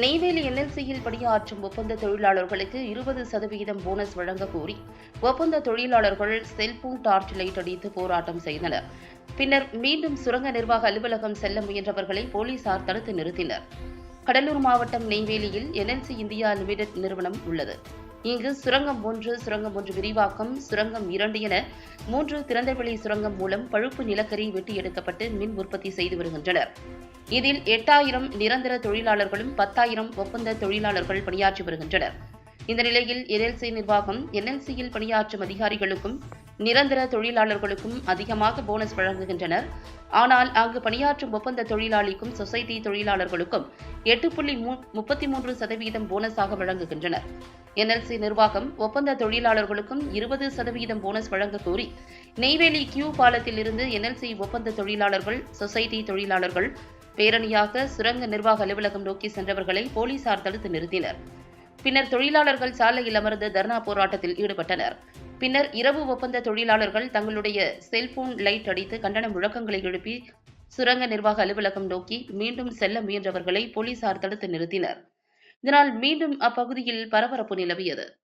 நெய்வேலி என்எல்சியில் பணியாற்றும் ஒப்பந்த தொழிலாளர்களுக்கு இருபது சதவிகிதம் போனஸ் வழங்க கோரி ஒப்பந்த தொழிலாளர்கள் செல்போன் டார்ச் லைட் அடித்து போராட்டம் செய்தனர். பின்னர் மீண்டும் சுரங்க நிர்வாக அலுவலகம் செல்ல முயன்றவர்களை போலீசார் தடுத்து நிறுத்தினர். கடலூர் மாவட்டம் நெய்வேலியில் என்எல்சி இந்தியா லிமிடெட் நிறுவனம் உள்ளது. இங்கு சுரங்கம் ஒன்று சுரங்கம் ஒன்று விரிவாக்கம் சுரங்கம் இரண்டு என மூன்று திறந்தவெளி சுரங்கம் மூலம் பழுப்பு நிலக்கரி வெட்டி எடுக்கப்பட்டு மின் உற்பத்தி செய்து வருகின்றனர். இதில் எட்டாயிரம் நிரந்தர தொழிலாளர்களும் பத்தாயிரம் ஒப்பந்த தொழிலாளர்கள் பணியாற்றி வருகின்றனர். இந்த நிலையில் என்எல்சி நிர்வாகம் என்எல்சியில் பணியாற்றும் அதிகாரிகளுக்கும் நிரந்தர தொழிலாளர்களுக்கும் அதிகமாக போனஸ் வழங்குகின்றனர். ஆனால் அங்கு பணியாற்றும் ஒப்பந்த தொழிலாளிக்கும் சொசைட்டி தொழிலாளர்களுக்கும் எட்டு புள்ளி முப்பத்தி மூன்று சதவீதம் போனஸாக வழங்குகின்றனர். என்எல்சி நிர்வாகம் ஒப்பந்த தொழிலாளர்களுக்கும் இருபது சதவீதம் போனஸ் வழங்க கோரி நெய்வேலி கியூ பாலத்தில் இருந்து என்எல்சி ஒப்பந்த தொழிலாளர்கள் சொசைட்டி தொழிலாளர்கள் பேரணியாக சுரங்க நிர்வாக அலுவலகம் நோக்கி சென்றவர்களை போலீசார் தடுத்து நிறுத்தினர். பின்னர் தொழிலாளர்கள் சாலையில் அமர்ந்து தர்ணா போராட்டத்தில் ஈடுபட்டனர். பின்னர் இரவு ஒப்பந்த தொழிலாளர்கள் தங்களுடைய செல்போன் லைட் அடித்து கண்டன முழக்கங்களை எழுப்பி சுரங்க நிர்வாக அலுவலகம் நோக்கி மீண்டும் செல்ல முயன்றவர்களை போலீசார் தடுத்து நிறுத்தினர். இதனால் மீண்டும் அப்பகுதியில் பரபரப்பு நிலவியது.